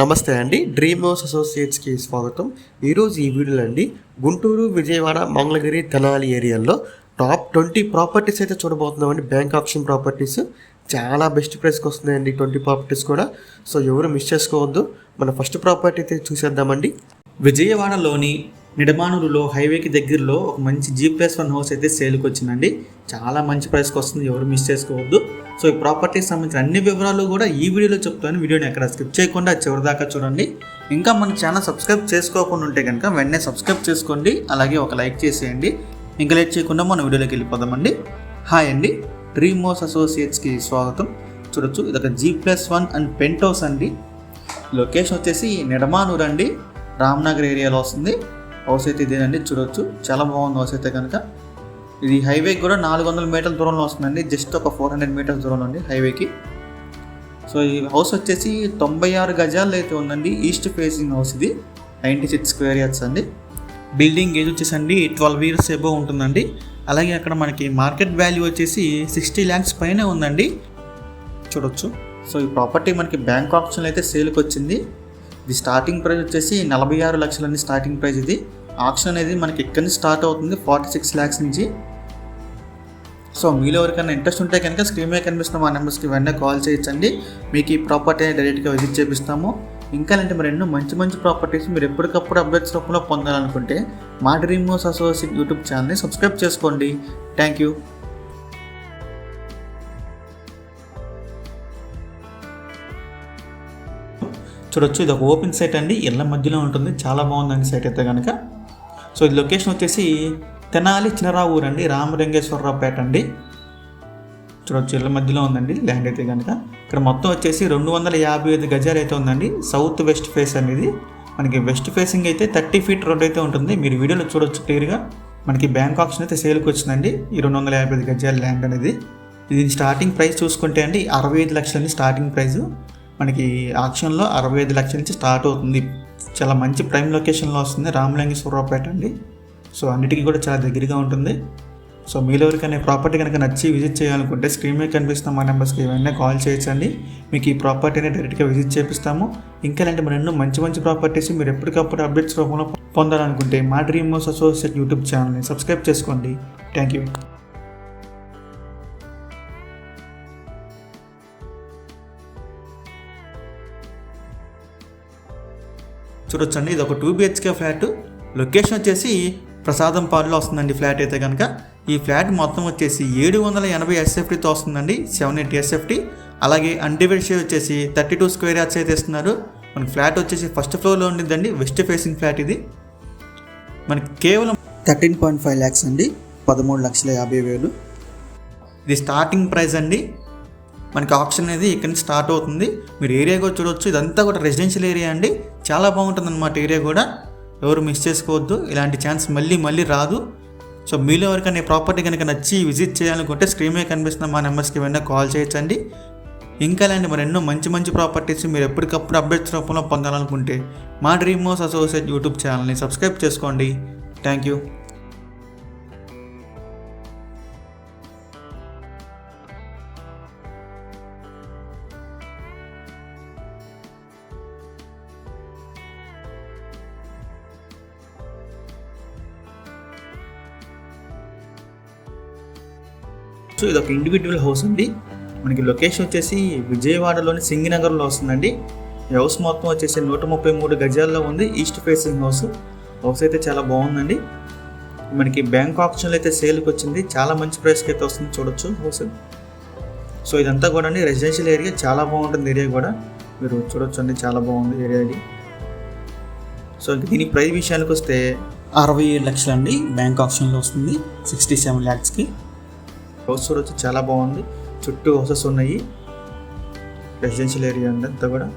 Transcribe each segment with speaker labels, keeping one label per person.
Speaker 1: నమస్తే అండి. Dream house అసోసియేట్స్కి స్వాగతం. ఈరోజు ఈ వీడియోలో అండి గుంటూరు విజయవాడ మంగళగిరి తెనాలి ఏరియాలో టాప్ ట్వంటీ ప్రాపర్టీస్ అయితే చూడబోతున్నామండి. బ్యాంక్ ఆప్షన్ ప్రాపర్టీస్ చాలా బెస్ట్ ప్రైస్కి వస్తున్నాయండి ట్వంటీ ప్రాపర్టీస్ కూడా. సో ఎవరు మిస్ చేసుకోవద్దు. మన ఫస్ట్ ప్రాపర్టీ అయితే చూసేద్దామండి.
Speaker 2: విజయవాడలోని నిడమానూరులో హైవేకి దగ్గరలో ఒక మంచి జీ ప్లస్ వన్ హౌస్ అయితే సేల్కి వచ్చిందండి. చాలా మంచి ప్రైస్కి వస్తుంది ఎవరు మిస్ చేసుకోవద్దు. సో ఈ ప్రాపర్టీకి సంబంధించిన అన్ని వివరాలు కూడా ఈ వీడియోలో చెప్తాను. వీడియోని ఎక్కడ స్కిప్ చేయకుండా చివరి దాకా చూడండి. ఇంకా మన ఛానల్ సబ్స్క్రైబ్ చేసుకోకుండా ఉంటే కనుక వెంటనే సబ్స్క్రైబ్ చేసుకోండి. అలాగే ఒక లైక్ చేసేయండి. ఇంకా లేట్ చేయకుండా మన వీడియోలోకి వెళ్ళిపోదామండి. హాయ్ అండి డ్రీమ్ హౌస్ అసోసియేట్స్కి స్వాగతం. చూడొచ్చు ఇది ఒక G plus one and penthouse అండి. లొకేషన్ వచ్చేసి నిడమానూర్ అండి. రామ్నగర్ ఏరియాలో వస్తుంది. హౌస్ అయితే ఇదేనండి. చూడొచ్చు. చాలా బాగుంది హౌస్ అయితే కనుక. ఇది హైవేకి కూడా నాలుగు వందల మీటర్ల దూరంలో వస్తుందండి. జస్ట్ ఒక ఫోర్ హండ్రెడ్ మీటర్స్ దూరంలో అండి హైవేకి. సో ఈ హౌస్ వచ్చేసి తొంభై ఆరు గజాలు అయితే ఉందండి. ఈస్ట్ ఫేసింగ్ హౌస్ ఇది. నైంటీ సిక్స్ స్క్వేర్ యార్డ్స్ అండి. బిల్డింగ్ ఏజ్ వచ్చేసి అండి ట్వెల్వ్ ఇయర్స్ ఎబో ఉంటుందండి. అలాగే అక్కడ మనకి మార్కెట్ వాల్యూ వచ్చేసి సిక్స్టీ ల్యాక్స్ పైనే ఉందండి. చూడొచ్చు. సో ఈ ప్రాపర్టీ మనకి బ్యాంక్ ఆప్షన్లో అయితే సేల్కి వచ్చింది. ఇది స్టార్టింగ్ ప్రైస్ వచ్చేసి నలభై ఆరు లక్షలని స్టార్టింగ్ ప్రైస్ ఇది. ఆప్షన్ అనేది మనకి ఎక్కడి నుంచి స్టార్ట్ అవుతుంది ఫార్టీ సిక్స్ ల్యాక్స్ నుంచి. సో మీలో ఎవరికైనా ఇంట్రెస్ట్ ఉంటే కనుక స్క్రీన్ మీద కనిపిస్తున్న మా నెంబర్స్కి వెంటనే కాల్ చేయొచ్చండి. మీకు ఈ ప్రాపర్టీ డైరెక్ట్గా విజిట్ చేపిస్తాము. ఇంకా అంటే మరి ఎన్నో మంచి మంచి ప్రాపర్టీస్ మీరు ఎప్పటికప్పుడు అప్డేట్స్ రూపంలో పొందాలనుకుంటే మా డ్రీమ్ హౌస్ అసోసియేట్ యూట్యూబ్ ఛానల్ని సబ్స్క్రైబ్ చేసుకోండి. థ్యాంక్ యూ చూడొచ్చు. ఇది ఒక ఓపెన్ సైట్ అండి. ఇళ్ళ మధ్యలో ఉంటుంది. చాలా బాగుందండి సైట్ అయితే కనుక సో ఇది లొకేషన్ వచ్చేసి తెనాలి చిన్నరావు ఊరు అండి రామలింగేశ్వరరావుపేట అండి. చూడొచ్చు. ఇళ్ళ మధ్యలో ఉందండి. ల్యాండ్ అయితే కనుక ఇక్కడ మొత్తం వచ్చేసి రెండు వందల యాభై ఐదు గజాలు అయితే ఉందండి. సౌత్ వెస్ట్ ఫేస్ అనేది. మనకి వెస్ట్ ఫేసింగ్ అయితే థర్టీ ఫీట్ రోడ్ అయితే ఉంటుంది. మీరు వీడియోలో చూడొచ్చు క్లియర్గా. మనకి బ్యాంక్ ఆప్షన్ అయితే సేల్కి వచ్చిందండి. ఈ రెండు వందల యాభై ఐదు గజాల ల్యాండ్ అనేది. ఇది స్టార్టింగ్ ప్రైస్ చూసుకుంటే అండి అరవై ఐదు లక్షలండి స్టార్టింగ్ ప్రైస్. మనకి ఆక్షన్లో అరవై ఐదు లక్షల నుంచి స్టార్ట్ అవుతుంది. చాలా మంచి ప్రైమ్ లొకేషన్లో వస్తుంది రామలింగేశ్వరరావుపేట అండి. సో అన్నిటికీ కూడా చాలా దగ్గరగా ఉంటుంది. సో మీలో ఎవరికైనా ప్రాపర్టీ కనుక నచ్చి విజిట్ చేయాలనుకుంటే స్క్రీన్ మీద కనిపిస్తున్న మా నెంబర్స్కి ఏమైనా కాల్ చేయొచ్చండి. మీకు ఈ ప్రాపర్టీని డైరెక్ట్గా విజిట్ చేపిస్తాము. ఇంకా ఇలాంటి మరెన్నో మంచి మంచి ప్రాపర్టీస్ మీరు ఎప్పటికప్పుడు అప్డేట్స్ రూపంలో పొందాలనుకుంటే మా డ్రీమ్ హౌస్ అసోసియేట్ యూట్యూబ్ ఛానల్ని సబ్స్క్రైబ్ చేసుకోండి. Thank you. చూడొచ్చండి. ఇది ఒక టూ బిహెచ్కే ఫ్లాట్. లొకేషన్ వచ్చేసి ప్రసాదం పాలులో వస్తుందండి ఫ్లాట్ అయితే కనుక ఈ ఫ్లాట్ మొత్తం వచ్చేసి ఏడు వందల ఎనభై ఎస్ఎఫ్టీతో వస్తుందండి. సెవెన్ ఎయిటీ ఎస్ఎఫ్టీ అలాగే అన్డివైడ్ షేర్ వచ్చేసి థర్టీ టూ స్క్వేర్ యార్డ్స్ అయితే ఇస్తున్నారు. మనకి ఫ్లాట్ వచ్చేసి ఫస్ట్ ఫ్లోర్లో ఉండిద్దండి. వెస్ట్ ఫేసింగ్ ఫ్లాట్ ఇది. మనకి కేవలం థర్టీన్ పాయింట్ ఫైవ్ ల్యాక్స్ అండి. పదమూడు లక్షల యాభై వేలు. ఇది స్టార్టింగ్ ప్రైస్ అండి. మనకి ఆప్షన్ అనేది ఇక్కడ నుంచి స్టార్ట్ అవుతుంది. మీరు ఏరియా కూడా చూడవచ్చు ఇదంతా కూడా రెసిడెన్షియల్ ఏరియా అండి. చాలా బాగుంటుంది అనమాట ఏరియా కూడా. ఎవరు మిస్ చేసుకోవద్దు. ఇలాంటి ఛాన్స్ మళ్ళీ మళ్ళీ రాదు. సో మీలో ఎవరికైనా ప్రాపర్టీ కనుక నచ్చి విజిట్ చేయాలనుకుంటే స్క్రీన్ మీద కనిపిస్తున్న మా నెంబర్స్కి వెంటనే కాల్ చేయొచ్చండి. ఇంకా ఇలాంటి మరి ఎన్నో మంచి మంచి ప్రాపర్టీస్ మీరు ఎప్పటికప్పుడు అప్డేట్స్ రూపంలో పొందాలనుకుంటే మా డ్రీమ్ హౌస్ అసోసియేట్ యూట్యూబ్ ఛానల్ని సబ్స్క్రైబ్ చేసుకోండి. Thank you. సో ఇది ఒక ఇండివిజువల్ హౌస్ అండి. మనకి లొకేషన్ వచ్చేసి విజయవాడలోని సింగినగర్లో వస్తుందండి. ఈ హౌస్ మొత్తం వచ్చేసి నూట ముప్పై మూడు గజాల్లో ఉంది. ఈస్ట్ ఫేసింగ్ హౌస్ హౌస్ అయితే చాలా బాగుందండి. మనకి బ్యాంక్ ఆప్షన్లో అయితే సేల్కి వచ్చింది. చాలా మంచి ప్రైస్కి అయితే వస్తుంది చూడొచ్చు హౌస్ సో ఇదంతా కూడా అండి. రెసిడెన్షియల్ ఏరియా చాలా బాగుంటుంది ఏరియా కూడా. మీరు చూడొచ్చు అండి చాలా బాగుంది ఏరియా ఇది. సో దీని ప్రైస్ విషయానికి వస్తే అరవై ఏడు లక్షలు అండి బ్యాంక్ ఆప్షన్లో వస్తుంది. సిక్స్టీ సెవెన్ ల్యాక్స్కి హౌస్ వచ్చి చాలా బాగుంది. చుట్టూ హౌసెస్ ఉన్నాయి. రెసిడెన్షియల్ ఏరియా ఉంది అంతా కూడా.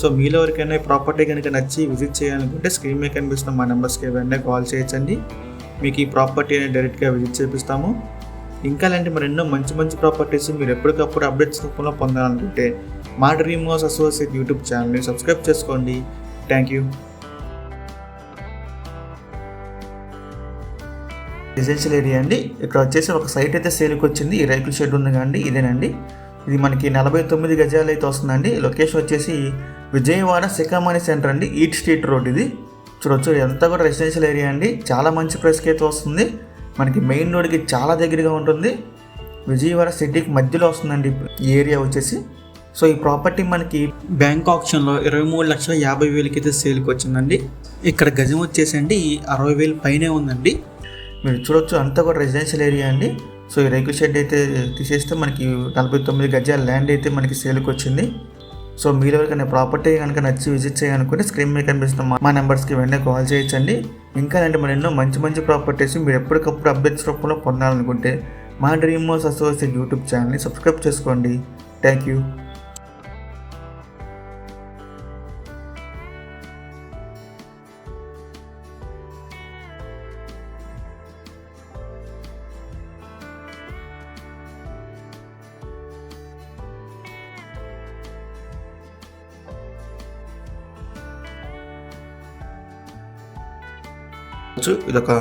Speaker 2: సో మీలో ఎవరికైనా ప్రాపర్టీ కనుక నచ్చి విజిట్ చేయాలనుకుంటే స్క్రీన్ మీద కనిపిస్తున్న మా నెంబర్స్కి వెంటనే కాల్ చేయొచ్చండి. మీకు ఈ ప్రాపర్టీ అనేది డైరెక్ట్గా విజిట్ చేపిస్తాము. ఇంకా అలాంటి మరి ఎన్నో మంచి మంచి ప్రాపర్టీస్ మీరు ఎప్పటికప్పుడు అప్డేట్స్ రూపంలో పొందాలనుకుంటే మా డ్రీమ్ హౌస్ అసోసియేట్ యూట్యూబ్ ఛానల్ని సబ్స్క్రైబ్ చేసుకోండి. థ్యాంక్ యూ రెసిడెన్షియల్ ఏరియా అండి. ఇక్కడ వచ్చేసి ఒక సైట్ అయితే సేల్కి వచ్చింది. ఈ రైతుల షెడ్ ఉంది కండి ఇదేనండి. ఇది మనకి నలభై తొమ్మిది గజాలు అయితే వస్తుందండి. లొకేషన్ వచ్చేసి విజయవాడ శిఖామణి సెంటర్ అండి. ఈట్ స్ట్రీట్ రోడ్ ఇది. చూడొచ్చు ఎంత కూడా రెసిడెన్షియల్ ఏరియా అండి. చాలా మంచి ప్రైస్కి అయితే వస్తుంది. మనకి మెయిన్ రోడ్కి చాలా దగ్గరగా ఉంటుంది. విజయవాడ సిటీకి మధ్యలో వస్తుందండి ఈ ఏరియా వచ్చేసి. సో ఈ ప్రాపర్టీ మనకి బ్యాంక్ ఆప్షన్లో ఇరవై మూడు లక్షల యాభై వేలకి అయితే సేల్కి వచ్చిందండి. ఇక్కడ గజం వచ్చేసి అండి అరవై వేలు పైనే ఉందండి. మీరు చూడొచ్చు. అంతా కూడా రెసిడెన్షియల్ ఏరియా అండి. సో ఈ రేకుల షెడ్ అయితే తీసేస్తే మనకి నలభై తొమ్మిది గజాల ల్యాండ్ అయితే మనకి సేల్కి వచ్చింది. సో మీరు ఎవరికైనా ప్రాపర్టీ కనుక నచ్చి విజిట్ చేయాలనుకుంటే స్క్రీన్ మీద కనిపిస్తున్న మా- మా నెంబర్స్కి వెంటనే కాల్ చేయొచ్చండి. ఇంకా అంటే మన ఎన్నో మంచి మంచి ప్రాపర్టీస్ మీరు ఎప్పటికప్పుడు అప్డేట్స్ రూపంలో పొందాలనుకుంటే మా డ్రీమ్ హౌస్ అసోసియేట్ యూట్యూబ్ ఛానల్ని సబ్స్క్రైబ్ చేసుకోండి. థ్యాంక్ యూ ఇది ఒక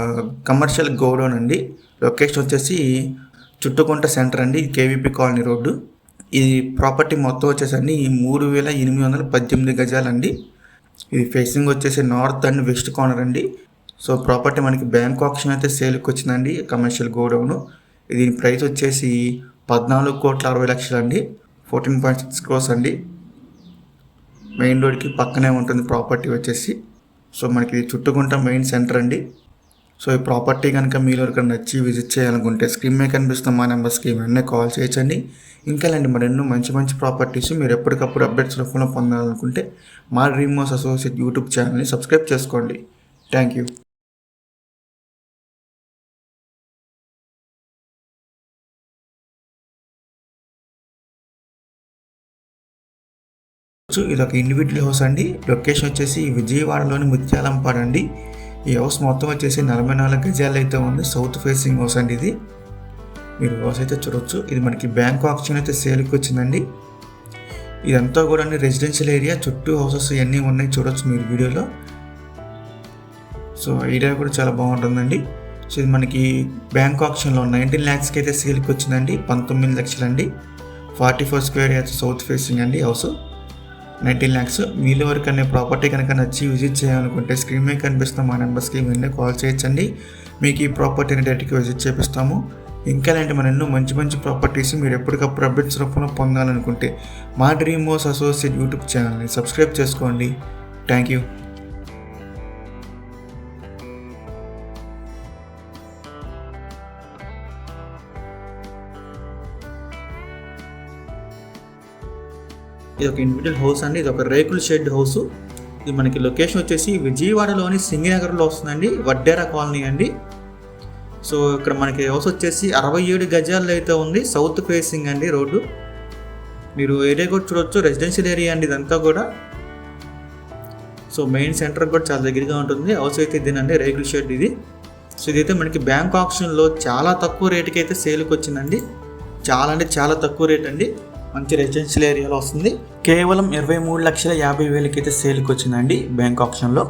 Speaker 2: కమర్షియల్ గోడౌన్ అండి. లొకేషన్ వచ్చేసి చుట్టుకుంట సెంటర్ అండి కేవీపీ కాలనీ రోడ్డు. ఈ ప్రాపర్టీ మొత్తం వచ్చేసండి ఈ మూడు వేల ఎనిమిది వందల పద్దెనిమిది గజాలండి. ఇది ఫేసింగ్ వచ్చేసి నార్త్ అండ్ వెస్ట్ కార్నర్ అండి. సో ప్రాపర్టీ మనకి బ్యాంక్ ఆప్షన్ అయితే సేల్కి వచ్చిందండి కమర్షియల్ గోడౌన్. దీని ప్రైస్ వచ్చేసి పద్నాలుగు కోట్ల అరవై లక్షలు అండి ఫోర్టీన్ పాయింట్ సిక్స్ క్రోస్ అండి. మెయిన్ రోడ్కి పక్కనే ఉంటుంది ప్రాపర్టీ వచ్చేసి. సో మనకి ఇది చుట్టుకుంట మెయిన్ సెంటర్ అండి. సో ఈ ప్రాపర్టీ కనుక మీరు ఇక్కడ నచ్చి విజిట్ చేయాలనుకుంటే స్క్రీన్ మీద కనిపిస్తున్న మా నెంబర్స్కి వెంటనే కాల్ చేయొచ్చండి. ఇంకా ఇలాంటి మరెన్నో మంచి మంచి ప్రాపర్టీస్ మీరు ఎప్పటికప్పుడు అప్డేట్స్ రూపంలో పొందాలనుకుంటే మా డ్రీమ్ హౌస్ అసోసియేట్ యూట్యూబ్ ఛానల్ని సబ్స్క్రైబ్ చేసుకోండి. Thank you. సో ఇది ఒక ఇండివిజువల్ హౌస్ అండి. లొకేషన్ వచ్చేసి విజయవాడలోని ముత్యాలంపాడు అండి. ఈ హౌస్ మొత్తం వచ్చేసి నలభై నాలుగు గజాలు అయితే ఉంది. సౌత్ ఫేసింగ్ హౌస్ అండి ఇది. మీరు హౌస్ అయితే చూడొచ్చు. ఇది మనకి బ్యాంక్ ఆప్షన్ అయితే సేల్కి వచ్చిందండి. ఇదంతా కూడా రెసిడెన్షియల్ ఏరియా చుట్టూ హౌసెస్ ఇవన్నీ ఉన్నాయి. చూడొచ్చు మీరు వీడియోలో. సో ఐడియా కూడా చాలా బాగుంటుందండి. సో ఇది మనకి బ్యాంక్ ఆప్షన్లో నైన్టీన్ ల్యాక్స్కి అయితే సేల్కి వచ్చిందండి. పంతొమ్మిది లక్షలండి. Forty four square yards south facing అండి హౌస్ నైన్టీన్ ల్యాక్స్. మీలో అనే ప్రాపర్టీ కనుక నచ్చి విజిట్ చేయాలనుకుంటే స్క్రీన్ మీద కనిపిస్తున్న మా నెంబర్స్కి వెంటనే కాల్ చేయొచ్చండి. మీకు ఈ ప్రాపర్టీని డైరెక్ట్గా విజిట్ చేపిస్తాము. ఇంకా ఇలాంటి మన ఎన్నో మంచి మంచి ప్రాపర్టీస్ మీరు ఎప్పటికప్పుడు అప్డేట్స్ రూపంలో పొందాలనుకుంటే మా డ్రీమ్ హౌస్ అసోసియేట్ యూట్యూబ్ ఛానల్ని సబ్స్క్రైబ్ చేసుకోండి. థ్యాంక్ యూ ఇది ఒక ఇండివిజువల్ హౌస్ అండి. ఇది ఒక రేకుల షెడ్ హౌస్ ఇది మనకి లొకేషన్ వచ్చేసి విజయవాడలోని సింగినగర్లో వస్తుందండి. వడ్డేరా కాలనీ అండి. సో ఇక్కడ మనకి హౌస్ వచ్చేసి అరవై ఏడు గజాల్లో అయితే ఉంది. సౌత్ ఫేసింగ్ అండి రోడ్డు. మీరు ఏరియా కూడా చూడొచ్చు. రెసిడెన్షియల్ ఏరియా అండి ఇదంతా కూడా. సో మెయిన్ సెంటర్ కూడా చాలా దగ్గరగా ఉంటుంది. హౌస్ అయితే ఇదేనండి రేకుల షెడ్ ఇది. సో ఇదైతే మనకి బ్యాంక్ ఆప్షన్లో చాలా తక్కువ రేటుకి అయితే సేల్కి వచ్చిందండి. చాలా అంటే చాలా తక్కువ రేట్ అండి. మంచి రెసిడెన్షియల్ ఏరియాలో వస్తుంది. కేవలం ఇరవై మూడు లక్షల యాభై వేలకి అయితే సేల్కి వచ్చిందండి బ్యాంక్ ఆప్షన్లో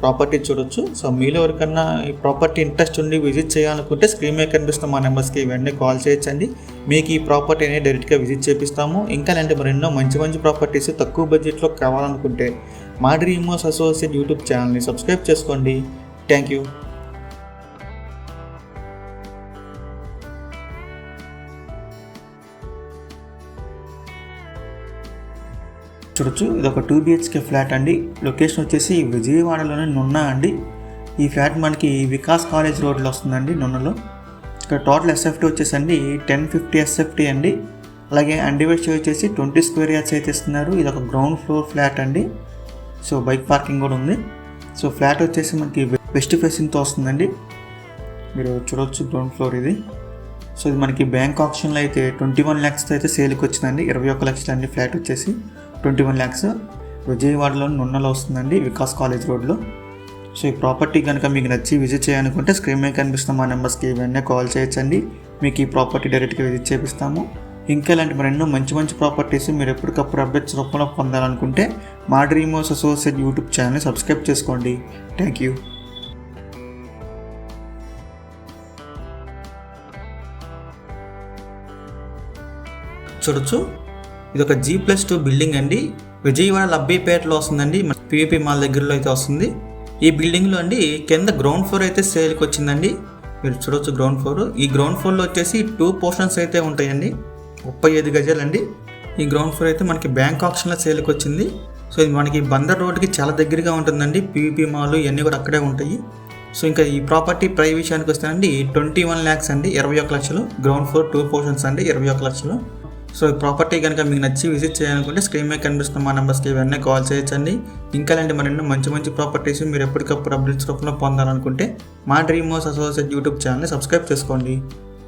Speaker 2: ప్రాపర్టీ చూడొచ్చు. సో మీలో ఎవరికన్నా ఈ ప్రాపర్టీ ఇంట్రెస్ట్ ఉండి విజిట్ చేయాలనుకుంటే స్క్రీన్ మీద కనిపిస్తున్న మా నెంబర్స్కి వెంటనే కాల్ చేయొచ్చండి. మీకు ఈ ప్రాపర్టీ అనేది డైరెక్ట్గా విజిట్ చేపిస్తాము. ఇంకా అంటే మరెన్నో మంచి మంచి ప్రాపర్టీస్ తక్కువ బడ్జెట్లో కావాలనుకుంటే మా డ్రీమోస్ అసోసియేట్ యూట్యూబ్ ఛానల్ని సబ్స్క్రైబ్ చేసుకోండి. థ్యాంక్ యూ చూడొచ్చు. ఇది ఒక టూ బిహెచ్కే ఫ్లాట్ అండి. లొకేషన్ వచ్చేసి విజయవాడలోనే నున్నా అండి. ఈ ఫ్లాట్ మనకి వికాస్ కాలేజ్ రోడ్లో వస్తుందండి నున్నలో. ఇక్కడ టోటల్ ఎస్ఎఫ్టీ వచ్చేసండి టెన్ ఫిఫ్టీ ఎస్ఎఫ్టీ అండి. అలాగే అండివేస్ట్ వచ్చేసి ట్వంటీ స్క్వేర్ యార్డ్స్ అయితే ఇస్తున్నారు. ఇది ఒక గ్రౌండ్ ఫ్లోర్ ఫ్లాట్ అండి. సో బైక్ పార్కింగ్ కూడా ఉంది. సో ఫ్లాట్ వచ్చేసి మనకి వెస్ట్ ఫేసింగ్తో వస్తుందండి. మీరు చూడవచ్చు గ్రౌండ్ ఫ్లోర్ ఇది. సో ఇది మనకి బ్యాంక్ ఆప్షన్లో అయితే ట్వంటీ వన్ ల్యాక్స్తో అయితే సేల్కి వచ్చిందండి. ఇరవై ఒక్క లక్షలు అండి ఫ్లాట్ వచ్చేసి. ట్వంటీ వన్ ల్యాక్స్ విజయవాడలో నున్నలో వస్తుందండి వికాస్ కాలేజ్ రోడ్లో. సో ఈ ప్రాపర్టీ కనుక మీకు నచ్చి విజిట్ చేయాలనుకుంటే స్క్రీన్ మీద కనిపిస్తున్న మా నెంబర్స్కి వెంటనే కాల్ చేయొచ్చండి. మీకు ఈ ప్రాపర్టీ డైరెక్ట్గా విజిట్ చేపిస్తాము. ఇంకా ఇలాంటి మరెన్నో మంచి మంచి ప్రాపర్టీస్ మీరు ఎప్పటికప్పుడు అప్డేట్స్ రూపంలో పొందాలనుకుంటే మా డ్రీమోస్ అసోసియేట్ యూట్యూబ్ ఛానల్ని సబ్స్క్రైబ్ చేసుకోండి. Thank you. చూడొచ్చు. ఇది ఒక జీ ప్లస్ టూ బిల్డింగ్ అండి. విజయవాడ లబ్బీపేటలో వస్తుందండి. పివిపి మాల్ దగ్గరలో అయితే వస్తుంది. ఈ బిల్డింగ్లో అండి కింద గ్రౌండ్ ఫ్లోర్ అయితే సేల్కి వచ్చిందండి. మీరు చూడొచ్చు గ్రౌండ్ ఫ్లోర్ ఈ గ్రౌండ్ ఫ్లోర్లో వచ్చేసి టూ పోర్షన్స్ అయితే ఉంటాయండి. ముప్పై ఐదు గజాలండి. ఈ గ్రౌండ్ ఫ్లోర్ అయితే మనకి బ్యాంక్ ఆప్షన్లో సేల్కి వచ్చింది. సో ఇది మనకి బందర్ రోడ్కి చాలా దగ్గరగా ఉంటుందండి. పీవీపీ మాల్ ఇవన్నీ కూడా అక్కడే ఉంటాయి. సో ఇంకా ఈ ప్రాపర్టీ ప్రై విషయానికి వస్తానండి ట్వంటీ వన్ ల్యాక్స్ అండి. ఇరవై ఒక లక్షలు. గ్రౌండ్ ఫ్లోర్ టూ పోర్షన్స్ అండి ఇరవై ఒక లక్షలు. సో ఈ ప్రాపర్టీ కనుక మీకు నచ్చి విజిట్ చేయాలనుకుంటే స్క్రీన్ మీద కనిపిస్తున్న మా నెంబర్స్కి ఇవన్నీ కాల్ చేయొచ్చండి. ఇంకా అలాంటి మరెన్నో మంచి మంచి ప్రాపర్టీస్ మీరు ఎప్పటికప్పుడు అప్డేట్స్ రూపంలో పొందాలనుకుంటే మా డ్రీమ్ హౌస్ అసోసియేట్ యూట్యూబ్ ఛానల్ని సబ్స్క్రైబ్ చేసుకోండి.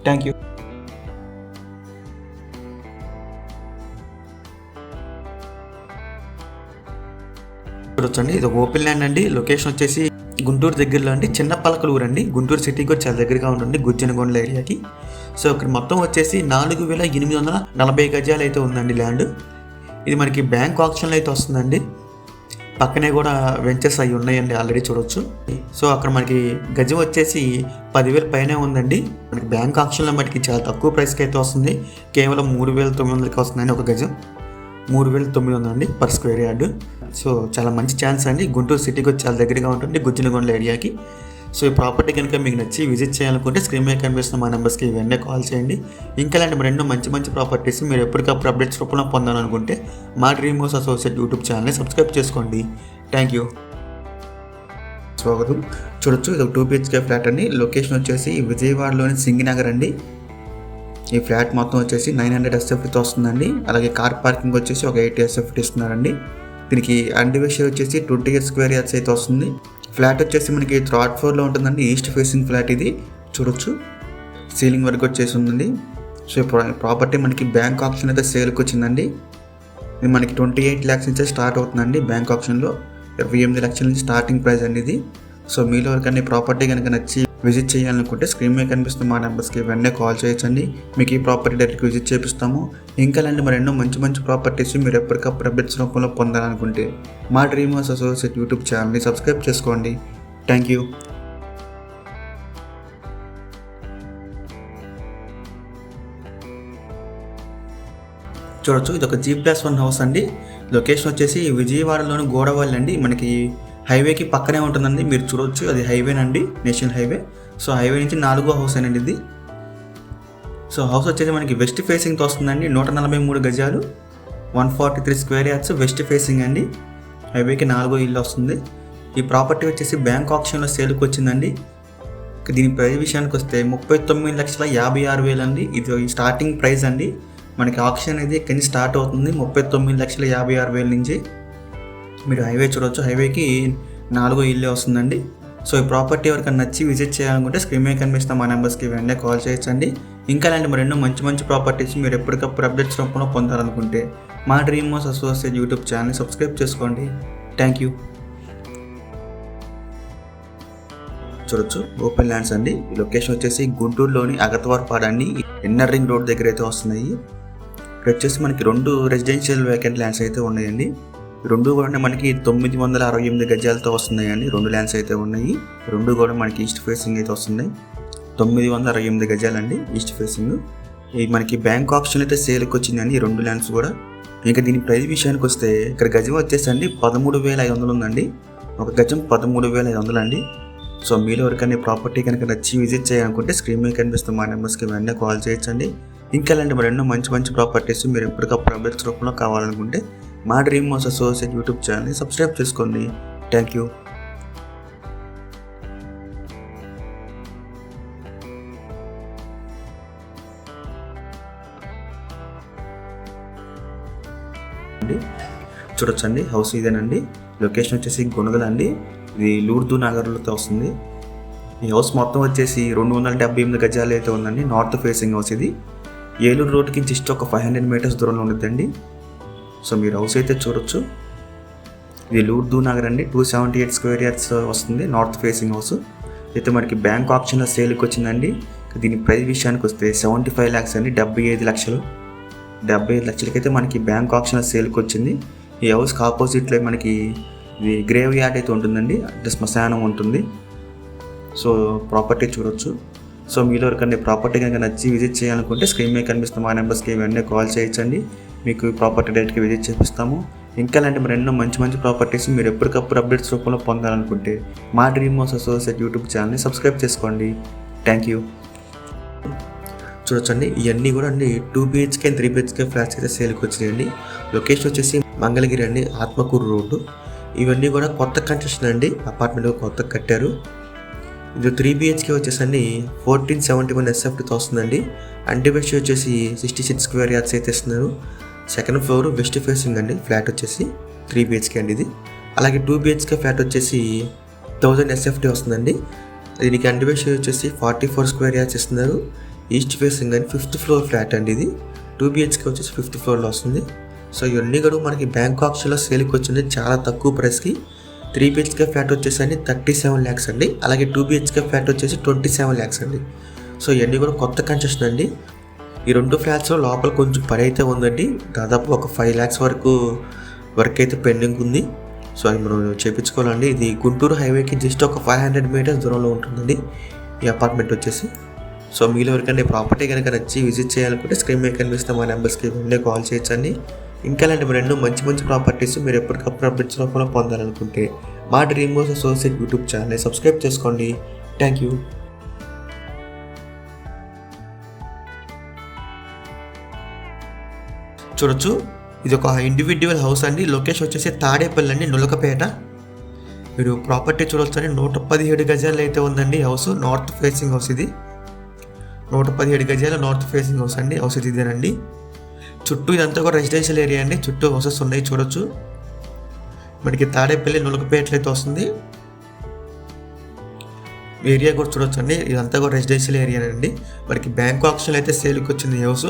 Speaker 2: థ్యాంక్ యూ
Speaker 1: చూడొచ్చండి. ఇది ఒక ఓపెన్ ల్యాండ్ అండి. లొకేషన్ వచ్చేసి గుంటూరు దగ్గరలో అండి. చిన్న పలకలూరు అండి. గుంటూరు సిటీకి వచ్చి చాలా దగ్గరగా ఉంటుంది. గుజ్జనగొండల ఏరియాకి. సో ఇక్కడ మొత్తం వచ్చేసి నాలుగు వేల ఎనిమిది వందల నలభై గజాలు అయితే ఉందండి ల్యాండ్. ఇది మనకి బ్యాంక్ ఆప్షన్లో అయితే వస్తుందండి. పక్కనే కూడా వెంచర్స్ అవి ఉన్నాయండి ఆల్రెడీ చూడొచ్చు. సో అక్కడ మనకి గజం వచ్చేసి పదివేల పైనే ఉందండి. మనకి బ్యాంక్ ఆప్షన్లో మనకి చాలా తక్కువ ప్రైస్కి అయితే వస్తుంది. కేవలం మూడు వేల తొమ్మిది వందలకి వస్తుందండి ఒక గజం. మూడు వేల తొమ్మిది వందలు అండి పర్ స్క్వేర్ యార్డ్. సో చాలా మంచి ఛాన్స్ అండి. గుంటూరు సిటీకి చాలా దగ్గరగా ఉంటుంది. గుజ్జినగొండల ఏరియాకి. సో ఈ ప్రాపర్టీ కనుక మీకు నచ్చి విజిట్ చేయాలనుకుంటే స్క్రీన్ మీద కనిపిస్తున్న మా నెంబర్స్కి ఇవన్నీ కాల్ చేయండి. ఇంకా ఇలాంటి మరెన్నో మంచి మంచి ప్రాపర్టీస్ మీరు ఎప్పటికప్పుడు అప్డేట్స్ రూపంలో పొందాలనుకుంటే మా డ్రీమ్ హౌస్ అసోసియేట్ యూట్యూబ్ ఛానల్ని సబ్స్క్రైబ్ చేసుకోండి. Thank you. స్వాగతం. చూడొచ్చు ఇది ఒక టూ బిహెచ్కే ఫ్లాట్ అండి. లొకేషన్ వచ్చేసి విజయవాడలోని సింగినగర్ అండి. ఈ ఫ్లాట్ మొత్తం వచ్చేసి నైన్ హండ్రెడ్ ఎస్ఎఫ్టీతో వస్తుందండి. అలాగే కార్ పార్కింగ్ వచ్చేసి ఒక ఎయిటీ ఎస్ఎఫ్టీ ఇస్తున్నారండి. దీనికి అండివేషన్ వచ్చేసి ట్వంటీ ఎయిట్ స్క్వేర్ యార్డ్స్ అయితే వస్తుంది. ఫ్లాట్ వచ్చేసి మనకి థర్డ్ ఫ్లోర్లో ఉంటుందండి. ఈస్ట్ ఫేసింగ్ ఫ్లాట్ ఇది. చూడొచ్చు. సీలింగ్ వర్క్ వచ్చేసి ఉందండి. సో ప్రాపర్టీ మనకి బ్యాంక్ ఆప్షన్ అయితే సేల్కి వచ్చిందండి. ఇది మనకి ట్వంటీ ఎయిట్ ల్యాక్స్ నుంచే స్టార్ట్ అవుతుందండి బ్యాంక్ ఆప్షన్లో. ఇరవై ఎనిమిది లక్షల నుంచి స్టార్టింగ్ ప్రైస్ అండి ఇది. సో మీలో ఎవరికైనా ప్రాపర్టీ కనుక నచ్చి విజిట్ చేయాలనుకుంటే స్క్రీన్ మీద కనిపిస్తున్న మా నెంబర్స్కి వెంటనే కాల్ చేయొచ్చండి. మీకు ఈ ప్రాపర్టీ డైరెక్ట్ విజిట్ చేపిస్తాము. ఇంకా లాంటి మరి ఎన్నో మంచి మంచి ప్రాపర్టీస్ మీరు ఎప్పటికప్పుడు అప్డేట్స్ రూపంలో పొందాలనుకుంటే మా డ్రీమ్ హౌస్ అసోసియేట్ యూట్యూబ్ ఛానల్ని సబ్స్క్రైబ్ చేసుకోండి. థ్యాంక్ యూ చూడొచ్చు ఇది ఒక జీ ప్లస్ వన్ హౌస్ అండి. లొకేషన్ వచ్చేసి విజయవాడలోని గోడవల్లి అండి. మనకి హైవేకి పక్కనే ఉంటుందండి. మీరు చూడొచ్చు. అది హైవేనండి నేషనల్ హైవే. సో హైవే నుంచి నాలుగో హౌస్ అండి ఇది. సో హౌస్ వచ్చేసి మనకి వెస్ట్ ఫేసింగ్తో వస్తుందండి. నూట నలభై మూడు గజాలు. One forty three square yards west facing అండి. హైవేకి నాలుగో ఇల్లు వస్తుంది. ఈ ప్రాపర్టీ వచ్చేసి బ్యాంక్ ఆప్షన్లో సేల్కి వచ్చిందండి. దీని ప్రైస్ విషయానికి వస్తే ముప్పై తొమ్మిది లక్షల యాభై ఆరు వేలు అండి. ఇది స్టార్టింగ్ ప్రైస్ అండి. మనకి ఆప్షన్ అనేది ఇక్కడి నుంచి స్టార్ట్ అవుతుంది. ముప్పై తొమ్మిది లక్షల యాభై ఆరు వేల నుంచి. మీరు హైవే చూడొచ్చు. హైవేకి నాలుగో ఇల్లే వస్తుందండి. సో ఈ ప్రాపర్టీ ఎవరికైనా నచ్చి విజిట్ చేయాలనుకుంటే స్క్రీన్ మీద కనిపిస్తున్న మా నెంబర్స్కి వెంటనే కాల్ చేయొచ్చండి. ఇంకా అలాంటి మరెన్నో మంచి మంచి ప్రాపర్టీస్ మీరు ఎప్పటికప్పుడు అప్డేట్స్ రూపంలో పొందాలనుకుంటే మా డ్రీమ్ మోస్ అసోసియేట్ యూట్యూబ్ ఛానల్ని సబ్స్క్రైబ్ చేసుకోండి. Thank you. చూడొచ్చు. ఓపెన్ ల్యాండ్స్ అండి. ఈ లొకేషన్ వచ్చేసి గుంటూరులోని అగతవారపాడు అండి. ఇన్నర్ రింగ్ రోడ్ దగ్గర అయితే వస్తున్నాయి. ఇక్కడ వచ్చేసి మనకి రెండు రెసిడెన్షియల్ వేకెంట్ ల్యాండ్స్ అయితే ఉన్నాయండి. రెండు కూడా మనకి తొమ్మిది వందల అరవై ఎనిమిది గజాలతో వస్తున్నాయండి. రెండు ల్యాండ్స్ అయితే ఉన్నాయి. రెండు కూడా మనకి ఈస్ట్ ఫేసింగ్ అయితే వస్తున్నాయి. తొమ్మిది వందల అరవై ఎనిమిది గజాలండి ఈస్ట్ ఫేసింగ్ ఈ మనకి బ్యాంక్ ఆప్షన్ అయితే సేల్కి వచ్చిందండి ఈ రెండు ల్యాండ్స్ కూడా. ఇంకా దీని ప్రైస్ విషయానికి వస్తే ఇక్కడ గజం వచ్చేసి అండి పదమూడు వేల ఐదు వందలు ఉందండి. ఒక గజం పదమూడు వేల ఐదు వందలు అండి సో మీలో ఎవరికైనా ప్రాపర్టీ కనుక నచ్చి విజిట్ చేయాలనుకుంటే స్క్రీన్ మీద కనిపిస్తున్న మా నెంబర్స్కి వెంటనే కాల్ చేయొచ్చండి. ఇంకా అలాంటి మరెన్నో మంచి మంచి ప్రాపర్టీస్ మీరు ఎప్పటికప్పుడు అప్డేట్స్ రూపంలో కావాలనుకుంటే మా డ్రీమ్ మోస్ అసోసియేట్ యూట్యూబ్ ఛానల్ని సబ్స్క్రైబ్ చేసుకోండి. థ్యాంక్ యూ అండి చూడొచ్చండి హౌస్ ఇదేనండి. లొకేషన్ వచ్చేసి గుణగల అండి. ఇది లూర్దు నగర్లతో వస్తుంది. ఈ హౌస్ మొత్తం వచ్చేసి రెండు వందల డెబ్బై ఎనిమిది గజాలు అయితే ఉందండి. నార్త్ ఫేసింగ్ హౌస్ ఇది. ఏలూరు రోడ్కి జస్ట్ ఒక ఫైవ్ హండ్రెడ్ మీటర్స్ దూరంలో ఉంటుందండి సో మీరు హౌస్ అయితే చూడొచ్చు. ఇది లూర్దూ నగర్ అండి. Two seventy eight square yards వస్తుంది. North facing house. అయితే మనకి బ్యాంక్ ఆప్షన్లో సేల్కి వచ్చిందండి. దీని ప్రైస్ విషయానికి వస్తే సెవెంటీ ఫైవ్ ల్యాక్స్ అండి. డెబ్బై ఐదు లక్షలు. డెబ్బై ఐదు లక్షలకైతే మనకి బ్యాంక్ ఆప్షన్లో సేల్కి వచ్చింది. ఈ హౌస్కి ఆపోజిట్లో మనకి ఇది గ్రేవ్ యార్డ్ అయితే ఉంటుందండి. అంటే శ్మశానం ఉంటుంది. సో ప్రాపర్టీ చూడొచ్చు.
Speaker 3: సో మీలో ఎవరికైనా ప్రాపర్టీ కనుక నచ్చి విజిట్ చేయాలనుకుంటే స్క్రీన్ మీద కనిపిస్తున్న మా నెంబర్స్కి ఇవన్నీ కాల్ చేయొచ్చండి. మీకు ప్రాపర్టీ డైరెక్ట్గా విజిట్ చేపిస్తాము. ఇంకా అలాంటి మరి ఎన్నో మంచి మంచి ప్రాపర్టీస్ మీరు ఎప్పటికప్పుడు అప్డేట్స్ రూపంలో పొందాలనుకుంటే మా డ్రీమ్ హౌస్ అసోసియేట్ యూట్యూబ్ ఛానల్ని సబ్స్క్రైబ్ చేసుకోండి. థ్యాంక్ యూ
Speaker 1: చూడొచ్చండి. ఇవన్నీ కూడా అండి two BHK three BHK flats అయితే సేల్కి వచ్చినాయండి. లొకేషన్ వచ్చేసి మంగళగిరి అండి ఆత్మకూరు రోడ్డు. ఇవన్నీ కూడా కొత్త కన్స్ట్రక్షన్ అండి. అపార్ట్మెంట్ కొత్తగా కట్టారు. ఇది త్రీ బిహెచ్కే వచ్చేసండి ఫోర్టీన్ సెవెంటీ వన్ ఎస్ఎఫ్టీతో వస్తుందండి అంటిబెస్ట్ వచ్చేసి సిక్స్టీ సిక్స్ స్క్వేర్ యార్డ్స్ అయితే ఇస్తున్నారు. సెకండ్ ఫ్లోర్ వెస్ట్ ఫేసింగ్ అండి ఫ్లాట్ వచ్చేసి త్రీ బిహెచ్కే అండి ఇది. అలాగే టూ బిహెచ్కే ఫ్లాట్ వచ్చేసి థౌజండ్ ఎస్ఎఫ్టీ వస్తుందండి. దీనికి అంటిబెస్ట్ వచ్చేసి ఫార్టీ ఫోర్ స్క్వేర్ యార్డ్స్ ఇస్తున్నారు. ఈస్ట్ ఫేసింగ్ అని ఫిఫ్త్ ఫ్లోర్ ఫ్లాట్ అండి ఇది. టూ బిహెచ్కే వచ్చేసి ఫిఫ్త్ ఫ్లోర్లో వస్తుంది. సో ఇవన్నీ కూడా మనకి బ్యాంక్ ఆప్షన్లో సేల్కి వచ్చింది. చాలా తక్కువ ప్రైస్కి త్రీ బిహెచ్కే ఫ్లాట్ వచ్చేసి థర్టీ సెవెన్ ల్యాక్స్ అండి. అలాగే టూ బిహెచ్కే ఫ్లాట్ వచ్చేసి ట్వంటీ సెవెన్ ల్యాక్స్ అండి. సో ఇవన్నీ కూడా కొత్త కన్స్ట్రక్షన్ అండి. ఈ రెండు ఫ్లాట్స్లో లోపల కొంచెం పని అయితే ఉందండి. దాదాపు ఒక ఫైవ్ ల్యాక్స్ వరకు వర్క్ అయితే పెండింగ్ ఉంది. సో అది మనం చేపించుకోవాలండి. ఇది గుంటూరు హైవేకి జస్ట్ ఒక ఫైవ్ హండ్రెడ్ మీటర్స్ దూరంలో ఉంటుందండి ఈ అపార్ట్మెంట్ వచ్చేసి. సో మీలో ఎవరికైనా ప్రాపర్టీ కనుక నచ్చి విజిట్ చేయాలనుకుంటే స్క్రీన్ మీద కనిపిస్తే మా నెంబర్స్కి వెంటనే కాల్ చేయొచ్చండి. ఇంకా ఇలాంటి మరి ఎన్నో మంచి మంచి ప్రాపర్టీస్ మీరు ఎప్పటికప్పుడు అప్డేట్స్ రూపంలో పొందాలనుకుంటే మా dream house associate YouTube channel subscribe చేసుకోండి. థ్యాంక్ యూ చూడొచ్చు ఇది ఒక ఇండివిజువల్ హౌస్ అండి. లొకేషన్ వచ్చేసి తాడేపల్లి అండి నులకపేట. మీరు ప్రాపర్టీ చూడొచ్చండి. నూట పదిహేడు గజాలు అయితే ఉందండి హౌస్ నార్త్ ఫేసింగ్ హౌస్ ఇది. నూట పదిహేడు గజాల నార్త్ ఫేసింగ్ హౌస్ అండి. హౌస్ ఇది ఇదేనండి. చుట్టూ ఇదంతా కూడా రెసిడెన్షియల్ ఏరియా అండి. చుట్టూ హౌసెస్ ఉన్నాయి చూడొచ్చు. మనకి తాడేపల్లి నులకపేటలైతే అయితే వస్తుంది. ఏరియా కూడా చూడొచ్చు అండి ఇదంతా కూడా రెసిడెన్షియల్ ఏరియా అండి. మనకి బ్యాంక్ ఆప్షన్ అయితే సేల్కి వచ్చింది ఈ హౌస్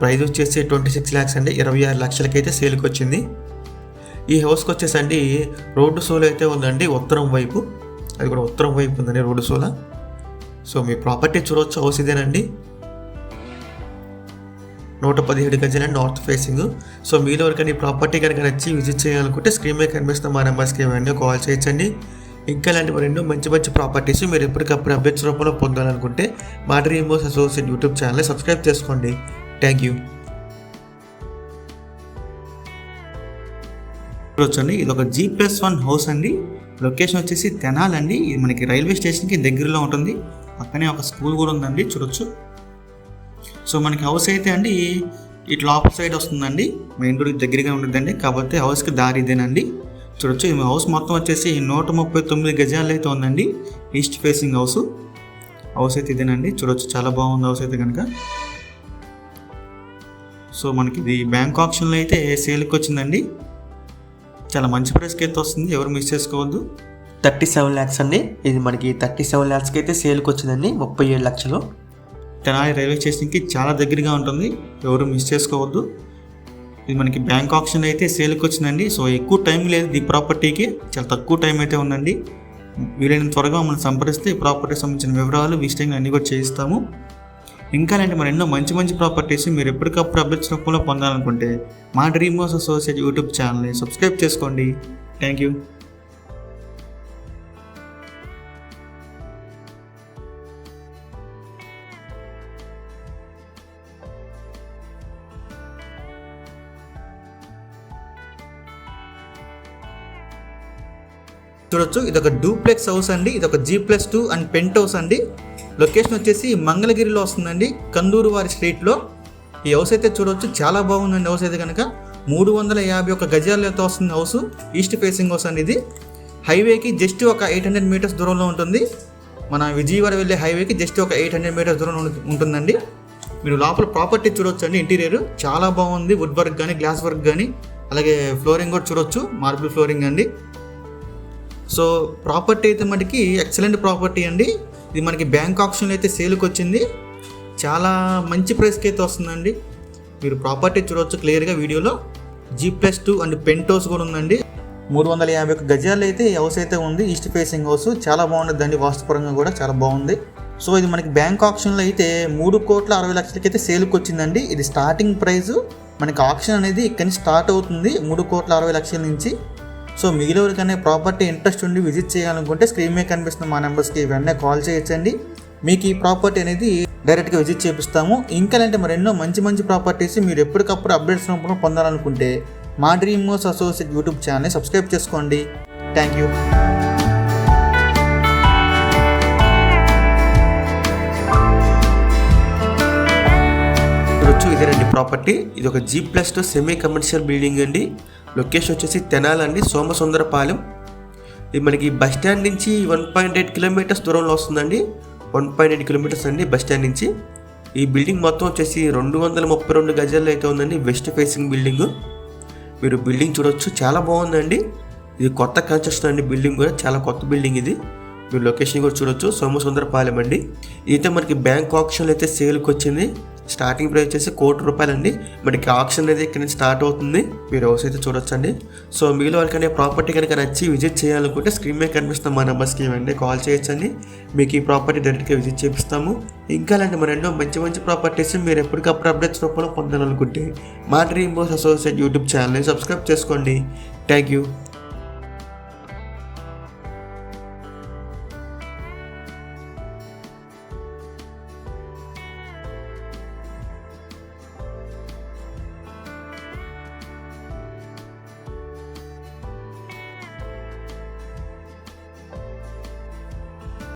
Speaker 1: ప్రైస్ వచ్చేసి ట్వంటీ సిక్స్ ల్యాక్స్ అండి. ఇరవై ఆరు లక్షలకి అయితే సేల్కి వచ్చింది. ఈ హౌస్కి వచ్చేసండి రోడ్డు సోల్ అయితే ఉందండి ఉత్తరం వైపు. అది కూడా ఉత్తరం వైపు ఉందండి రోడ్డు సోల. సో మీ ప్రాపర్టీ చూడవచ్చు హౌస్ ఇదేనండి. నూట పదిహేడు గజల నార్త్ ఫేసింగ్ సో మీలో ఎవరికైనా ఈ ప్రాపర్టీ కనుక నచ్చి విజిట్ చేయాలనుకుంటే స్క్రీన్ మీద కనిపిస్తున్న మా నెంబర్స్కి ఇవన్నీ కాల్ చేయొచ్చండి. ఇంకా ఇలాంటి మరెన్నో మంచి మంచి ప్రాపర్టీస్ మీరు ఎప్పటికప్పుడు అప్డేట్స్ రూపంలో పొందాలనుకుంటే మా dream house associate YouTube channel subscribe చేసుకోండి. థ్యాంక్ యూ
Speaker 2: వచ్చండి ఇది ఒక జీ ప్లస్ వన్ హౌస్ అండి. లొకేషన్ వచ్చేసి తెనాలండి. ఇది మనకి రైల్వే స్టేషన్కి దగ్గరలో ఉంటుంది. పక్కనే ఒక స్కూల్ కూడా ఉందండి చూడొచ్చు. సో మనకి హౌస్ అయితే అండి ఇటు లోపల సైడ్ వస్తుందండి. మెయిన్ రోడ్కి దగ్గరగా ఉంటుందండి. కాకపోతే హౌస్కి దారి ఇదేనండి. చూడొచ్చు ఈ హౌస్ మొత్తం వచ్చేసి నూట ముప్పై తొమ్మిది గజాలు అయితే ఉందండి. East facing house. హౌస్ అయితే ఇదేనండి. చూడొచ్చు చాలా బాగుంది హౌస్ అయితే కనుక. సో మనకి ఇది బ్యాంక్ ఆప్షన్లో అయితే సేల్కి వచ్చిందండి. చాలా మంచి ప్రైస్కి అయితే వస్తుంది. ఎవరు మిస్ చేసుకోవద్దు.
Speaker 1: థర్టీ సెవెన్ ల్యాక్స్ అండి. ఇది మనకి థర్టీ సెవెన్ ల్యాక్స్కి అయితే సేల్కి వచ్చిందండి. ముప్పై ఏడు లక్షలు.
Speaker 2: తెనాలి రైల్వే స్టేషన్కి చాలా దగ్గరగా ఉంటుంది. ఎవరు మిస్ చేసుకోవద్దు. ఇది మనకి బ్యాంక్ ఆప్షన్ అయితే సేల్కి వచ్చిందండి. సో ఎక్కువ టైం లేదు ఈ ప్రాపర్టీకి. చాలా తక్కువ టైం అయితే ఉందండి. వీలైనంత త్వరగా మనం సంప్రదిస్తే ఈ ప్రాపర్టీకి సంబంధించిన వివరాలు విజిటింగ్ అన్నీ కూడా చేయిస్తాము. ఇంకా అలాంటి మరి ఎన్నో మంచి మంచి ప్రాపర్టీస్ మీరు ఎప్పటికప్పుడు అప్డేట్స్ రూపంలో పొందాలనుకుంటే మా డ్రీమ్ హౌస్ అసోసియేట్ యూట్యూబ్ ఛానల్ని సబ్స్క్రైబ్ చేసుకోండి. థ్యాంక్ యూ చూడొచ్చు. ఇది ఒక డూప్లెక్స్ హౌస్ అండి. ఇది ఒక G plus two and penthouse అండి. లొకేషన్ వచ్చేసి మంగళగిరిలో వస్తుందండి. కందూరు వారి స్ట్రీట్లో ఈ హౌస్ అయితే చూడవచ్చు చాలా బాగుందండి హౌస్ అయితే కనుక మూడు వందల యాభై ఒక గజాలతో వస్తుంది హౌస్. ఈస్ట్ ఫేసింగ్ హౌస్ అండి ఇది. హైవేకి జస్ట్ ఒక ఎయిట్ హండ్రెడ్ మీటర్స్ దూరంలో ఉంటుంది. మన విజయవాడ వెళ్ళే హైవేకి జస్ట్ ఒక ఎయిట్ హండ్రెడ్ మీటర్స్ దూరంలో ఉంటుందండి. మీరు లోపల ప్రాపర్టీ చూడొచ్చు అండి ఇంటీరియర్. చాలా బాగుంది. వుడ్ వర్క్ కానీ గ్లాస్ వర్క్ కానీ అలాగే ఫ్లోరింగ్ కూడా చూడొచ్చు. మార్బుల్ ఫ్లోరింగ్ అండి. సో ప్రాపర్టీ అయితే మనకి ఎక్సలెంట్ ప్రాపర్టీ అండి. ఇది మనకి బ్యాంక్ ఆప్షన్లో అయితే సేల్కి వచ్చింది. చాలా మంచి ప్రైస్కి అయితే వస్తుందండి. మీరు ప్రాపర్టీ చూడవచ్చు క్లియర్గా వీడియోలో. G plus two and penthouse కూడా ఉందండి. మూడు వందల యాభై ఒక గజాలు అయితే హౌస్ అయితే ఉంది. East facing house. చాలా బాగుంటుంది అండి వాస్తుపరంగా కూడా చాలా బాగుంది. సో ఇది మనకి బ్యాంక్ ఆప్షన్లో అయితే మూడు కోట్ల అరవై లక్షలకి అయితే సేల్కి వచ్చిందండి. ఇది స్టార్టింగ్ ప్రైస్ మనకి ఆప్షన్ అనేది ఇక్కడి నుంచి స్టార్ట్ అవుతుంది. మూడు కోట్ల అరవై లక్షల నుంచి. సో మిగిలిన ఎవరికైనా ప్రాపర్టీ ఇంట్రెస్ట్ ఉండి విజిట్ చేయాలనుకుంటే స్క్రీన్ మీద కనిపిస్తున్న మా నెంబర్స్కి వెంటనే కాల్ చేయొచ్చండి. మీకు ఈ ప్రాపర్టీ అనేది డైరెక్ట్గా విజిట్ చేపిస్తాము. ఇంకా అంటే మరెన్నో మంచి మంచి ప్రాపర్టీస్ మీరు ఎప్పటికప్పుడు అప్డేట్స్ రూపంలో పొందాలనుకుంటే మా డ్రీమ్ మోస్ అసోసియేట్ యూట్యూబ్ ఛానల్ని సబ్స్క్రైబ్ చేసుకోండి. థ్యాంక్ యూ
Speaker 1: చూడొచ్చు ఇదేనండి ప్రాపర్టీ. ఇది ఒక G plus two semi commercial building అండి. లొకేషన్ వచ్చేసి తెనాలండి సోమసుందరపాలెం. ఇది మనకి బస్ స్టాండ్ నుంచి వన్ పాయింట్ ఎయిట్ కిలోమీటర్స్ దూరంలో వస్తుందండి. వన్ పాయింట్ ఎయిట్ కిలోమీటర్స్ అండి బస్ స్టాండ్ నుంచి. ఈ బిల్డింగ్ మొత్తం వచ్చేసి రెండు వందల ముప్పై రెండు గజాల్లో అయితే ఉందండి వెస్ట్ ఫేసింగ్ బిల్డింగ్. మీరు బిల్డింగ్ చూడొచ్చు చాలా బాగుందండి. ఇది కొత్త కన్స్ట్రక్షన్ అండి బిల్డింగ్ కూడా చాలా కొత్త బిల్డింగ్ ఇది. మీరు లొకేషన్ కూడా చూడొచ్చు సోమసుందరపాలెం అండి. అయితే మనకి బ్యాంక్ ఆప్షన్లు అయితే సేల్కి వచ్చింది. స్టార్టింగ్ ప్రైస్ వచ్చేసి కోటి రూపాయలండి. మనకి ఆప్షన్ అనేది ఇక్కడ నుంచి స్టార్ట్ అవుతుంది. మీరు హౌస్ అయితే చూడొచ్చండి. సో మీలో వాళ్ళకనే ప్రాపర్టీ కనుక నచ్చి విజిట్ చేయాలనుకుంటే స్క్రీన్ మీద కనిపిస్తున్న మా నెంబర్స్కి ఇవ్వండి కాల్ చేయొచ్చండి. మీకు ఈ ప్రాపర్టీ డైరెక్ట్గా విజిట్ చేపిస్తాము. ఇంకా అలాంటి మన ఎన్నో మంచి మంచి ప్రాపర్టీస్ మీరు ఎప్పటికప్పుడు అప్డేట్స్ రూపంలో పొందాలనుకుంటే మా డ్రీమ్ బోస్ అసోసియేట్ యూట్యూబ్ ఛానల్ని సబ్స్క్రైబ్ చేసుకోండి. Thank you